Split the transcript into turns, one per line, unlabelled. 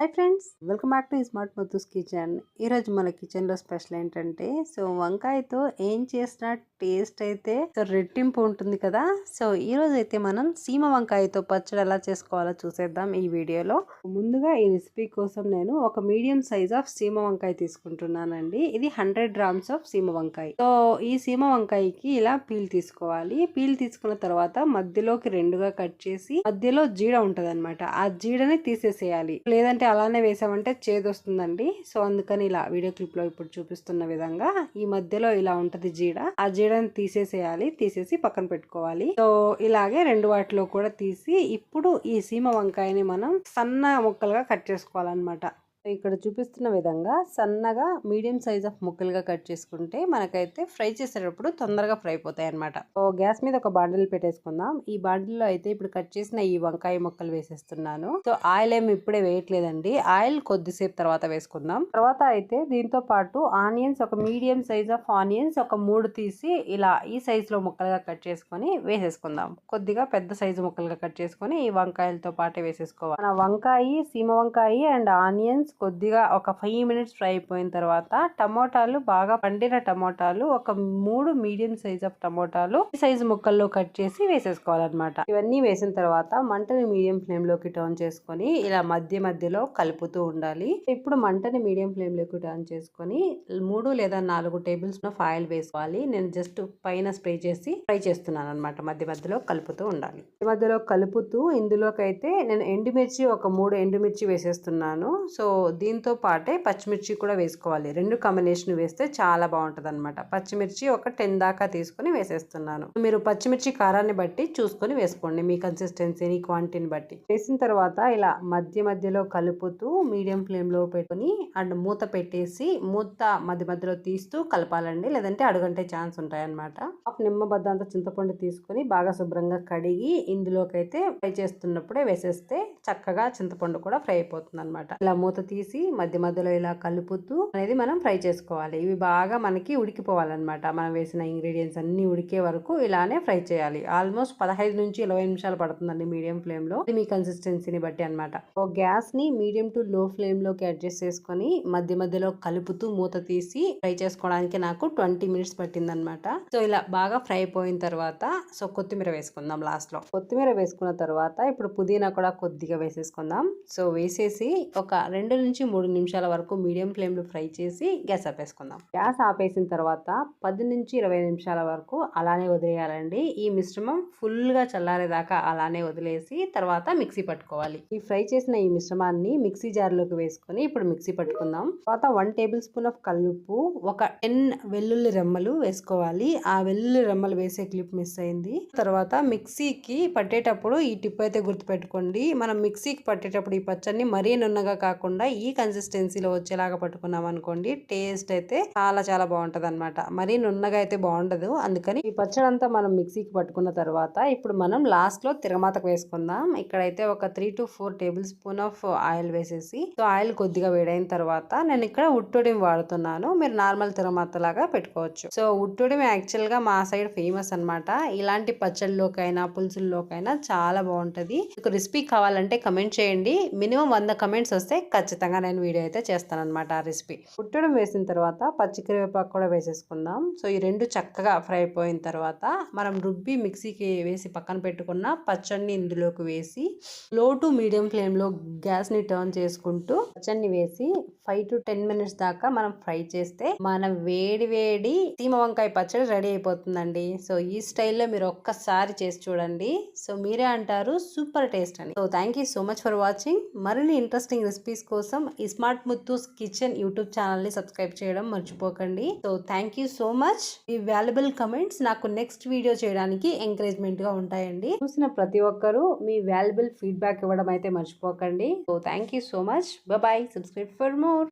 Hi friends welcome back to smart Madhu's kitchen. ఈరోజు మన కిచెన్లో స్పెషల్ ఏంటంటే సో వంకాయతో ఏం చేసిన టేస్ట్ అయితే సో రెట్టింపు ఉంటుంది కదా. సో ఈరోజు అయితే మనం సీమ వంకాయతో పచ్చడి ఎలా చేసుకోవాలో చూసేద్దాం ఈ వీడియోలో. ముందుగా ఈ రెసిపీ కోసం నేను ఒక మీడియం సైజ్ ఆఫ్ సీమ వంకాయ తీసుకుంటున్నానండి. ఇది హండ్రెడ్ గ్రామ్స్ ఆఫ్ సీమ వంకాయ. సో ఈ సీమ వంకాయకి ఇలా పీల్ తీసుకోవాలి. పీల్ తీసుకున్న తర్వాత మధ్యలోకి రెండుగా కట్ చేసి మధ్యలో జీడ ఉంటుంది ఆ జీడని తీసేసేయాలి. లేదంటే అలానే వేసామంటే చేదొస్తుందండి. సో అందుకని ఇలా వీడియో క్లిప్లో ఇప్పుడు చూపిస్తున్న విధంగా ఈ మధ్యలో ఇలా ఉంటది జీడ. ఆ జీడని తీసేసేయాలి తీసేసి పక్కన పెట్టుకోవాలి. సో ఇలాగే రెండు వాటిలో కూడా తీసి ఇప్పుడు ఈ సీమ వంకాయని మనం సన్న ముక్కలుగా కట్ చేసుకోవాలన్నమాట. ఇక్కడ చూపిస్తున్న విధంగా సన్నగా మీడియం సైజ్ ఆఫ్ ముక్కలుగా కట్ చేసుకుంటే మనకైతే ఫ్రై చేసేటప్పుడు తొందరగా ఫ్రై అయిపోతాయి అనమాట గ్యాస్ మీద ఒక బాండిల్ పెట్టేసుకుందాం. ఈ బాండిల్లో అయితే ఇప్పుడు కట్ చేసిన ఈ వంకాయ ముక్కలు వేసేస్తున్నాను. సో ఆయిల్ ఏమి ఇప్పుడే వేయట్లేదండి. ఆయిల్ కొద్దిసేపు తర్వాత వేసుకుందాం. తర్వాత అయితే దీంతో పాటు ఆనియన్స్ ఒక మీడియం సైజ్ ఆఫ్ ఆనియన్స్ ఒక మూడు తీసి ఇలా ఈ సైజ్లో ముక్కలుగా కట్ చేసుకొని వేసేసుకుందాం. కొద్దిగా పెద్ద సైజు ముక్కలుగా కట్ చేసుకొని ఈ వంకాయలతో పాటే వేసేసుకోవాలి. మన వంకాయ సీమ వంకాయ అండ్ ఆనియన్స్ కొద్దిగా ఒక ఫైవ్ మినిట్స్ ఫ్రై అయిపోయిన తర్వాత టమోటాలు బాగా పండిన టమోటాలు ఒక మూడు మీడియం సైజ్ ఆఫ్ టమోటాలు ఈ సైజు ముక్కల్లో కట్ చేసి వేసేసుకోవాలన్నమాట. ఇవన్నీ వేసిన తర్వాత మంటని మీడియం ఫ్లేమ్లోకి టర్న్ చేసుకొని ఇలా మధ్య మధ్యలో కలుపుతూ ఉండాలి. ఇప్పుడు మంటని మీడియం ఫ్లేమ్లోకి టర్న్ చేసుకొని మూడు లేదా నాలుగు టేబుల్ స్పూన్ ఆయిల్ వేసుకోవాలి. నేను జస్ట్ పైన స్ప్రే చేసి ఫ్రై చేస్తున్నాను అనమాట మధ్య మధ్యలో కలుపుతూ ఉండాలి. మధ్యలో కలుపుతూ ఇందులోకి అయితే నేను ఎండుమిర్చి ఒక మూడు ఎండుమిర్చి వేసేస్తున్నాను. సో దీంతో పాటే పచ్చిమిర్చి కూడా వేసుకోవాలి. రెండు కాంబినేషన్ వేస్తే చాలా బాగుంటుంది అనమాట పచ్చిమిర్చి ఒక టెన్ దాకా తీసుకుని వేసేస్తున్నాను. మీరు పచ్చిమిర్చి కారాన్ని బట్టి చూసుకొని వేసుకోండి. మీ కన్సిస్టెన్సీని క్వాంటిటీని బట్టి. వేసిన తర్వాత ఇలా మధ్య మధ్యలో కలుపుతూ మీడియం ఫ్లేమ్లో పెట్టుకుని అండ్ మూత పెట్టేసి మూత మధ్య మధ్యలో తీస్తూ కలపాలండి. లేదంటే అడుగంటే ఛాన్స్ ఉంటాయన్నమాట. హాఫ్ నిమ్మ బద్దంత చింతపండు తీసుకొని బాగా శుభ్రంగా కడిగి ఇందులోకి అయితే ఫ్రై చేస్తున్నప్పుడే వేసేస్తే చక్కగా చింతపండు కూడా ఫ్రై అయిపోతుంది అనమాట ఇలా మూత తీసి మధ్య మధ్యలో ఇలా కలుపుతూ అనేది మనం ఫ్రై చేసుకోవాలి. ఇవి బాగా మనకి ఉడికిపోవాలన్నమాట. మనం వేసిన ఇంగ్రీడియంట్స్ అన్ని ఉడికే వరకు ఇలానే ఫ్రై చేయాలి. ఆల్మోస్ట్ పదహైదు నుంచి ఇరవై నిమిషాలు పడుతుందండి మీడియం ఫ్లేమ్లో. ఇది మీ కన్సిస్టెన్సీని బట్టి అనమాట ఓ గ్యాస్ని మీడియం టు లో ఫ్లేమ్లోకి అడ్జస్ట్ చేసుకొని మధ్య మధ్యలో కలుపుతూ మూత తీసి ఫ్రై చేసుకోవడానికి నాకు ట్వంటీ మినిట్స్ పట్టిందనమాట సో ఇలా బాగా ఫ్రై అయిపోయిన తర్వాత సో కొత్తిమీర వేసుకుందాం లాస్ట్లో. కొత్తిమీర వేసుకున్న తర్వాత ఇప్పుడు పుదీనా కూడా కొద్దిగా వేసేసుకుందాం. సో వేసేసి ఒక రెండు నుంచి మూడు నిమిషాల వరకు మీడియం ఫ్లేమ్లో ఫ్రై చేసి గ్యాస్ ఆపేసుకుందాం. గ్యాస్ ఆపేసిన తర్వాత పది నుంచి ఇరవై నిమిషాల వరకు అలానే వదిలేయాలండి. ఈ మిశ్రమం ఫుల్గా చల్లారేదాకా అలానే వదిలేసి తర్వాత మిక్సీ పట్టుకోవాలి. ఈ ఫ్రై చేసిన ఈ మిశ్రమాన్ని మిక్సీ జార్లోకి వేసుకొని ఇప్పుడు మిక్సీ పట్టుకుందాం. తర్వాత వన్ టేబుల్ స్పూన్ ఆఫ్ కల్లుప్పు ఒక టెన్ వెల్లుల్లి రెమ్మలు వేసుకోవాలి. ఆ వెల్లుల్లి రెమ్మలు వేసే క్లిప్ మిస్ అయింది. తర్వాత మిక్సీకి పట్టేటప్పుడు ఈ టిప్ అయితే గుర్తుపెట్టుకోండి. మనం మిక్సీకి పట్టేటప్పుడు ఈ పచ్చడిని మరీ నున్నగా కాకుండా ఈ కన్సిస్టెన్సీలో వచ్చేలాగా పట్టుకున్నాం అనుకోండి టేస్ట్ అయితే చాలా చాలా బాగుంటుంది అనమాట మరీ నున్నగా అయితే బాగుండదు. అందుకని ఈ పచ్చడి అంతా మనం మిక్సీకి పట్టుకున్న తర్వాత ఇప్పుడు మనం లాస్ట్లో తిరగమాతకు వేసుకుందాం. ఇక్కడైతే ఒక three to four tablespoon of oil వేసేసి సో ఆయిల్ కొద్దిగా వేడైన తర్వాత నేను ఇక్కడ ఉట్టుడిం వాడుతున్నాను. మీరు నార్మల్ తిరగమాత లాగా పెట్టుకోవచ్చు. సో ఉట్టుడిం యాక్చువల్గా మా సైడ్ ఫేమస్ అనమాట ఇలాంటి పచ్చళ్ళలోకైనా పులుసుల్లోకైనా చాలా బాగుంటది. మీకు రెసిపీ కావాలంటే కమెంట్ చేయండి. మినిమం వంద కమెంట్స్ వస్తే ఖచ్చితంగా ఖచ్చితంగా నేను వీడియో అయితే చేస్తాను అనమాట ఆ రెసిపీ పుట్టడం వేసిన తర్వాత పచ్చికరివేపాకు కూడా వేసేసుకుందాం. సో ఈ రెండు చక్కగా ఫ్రై అయిపోయిన తర్వాత మనం రుబ్బి మిక్సీకి వేసి పక్కన పెట్టుకున్న పచ్చడిని ఇందులోకి వేసి లో టు మీడియం ఫ్లేమ్లో గ్యాస్ని టర్న్ చేసుకుంటూ పచ్చడిని వేసి ఫైవ్ టు టెన్ మినిట్స్ దాకా మనం ఫ్రై చేస్తే మన వేడి వేడి సీమ వంకాయ పచ్చడి రెడీ అయిపోతుందండి. సో ఈ స్టైల్లో మీరు ఒక్కసారి చేసి చూడండి. సో మీరే అంటారు సూపర్ టేస్ట్ అని. So thank you so much for watching మరిన్ని ఇంట్రెస్టింగ్ రెసిపీస్ కోసం ఈ స్మార్ట్ ముత్తూస్ కిచెన్ యూట్యూబ్ ఛానల్ని సబ్స్క్రైబ్ చేయడం మర్చిపోకండి. So thank you so much ఈ వాల్యుబుల్ కమెంట్స్ నాకు నెక్స్ట్ వీడియో చేయడానికి ఎంకరేజ్మెంట్గా ఉంటాయండి. చూసిన ప్రతి ఒక్కరూ మీ వాల్యుబుల్ ఫీడ్బ్యాక్ ఇవ్వడం అయితే మర్చిపోకండి. So thank you so much bye subscribe for more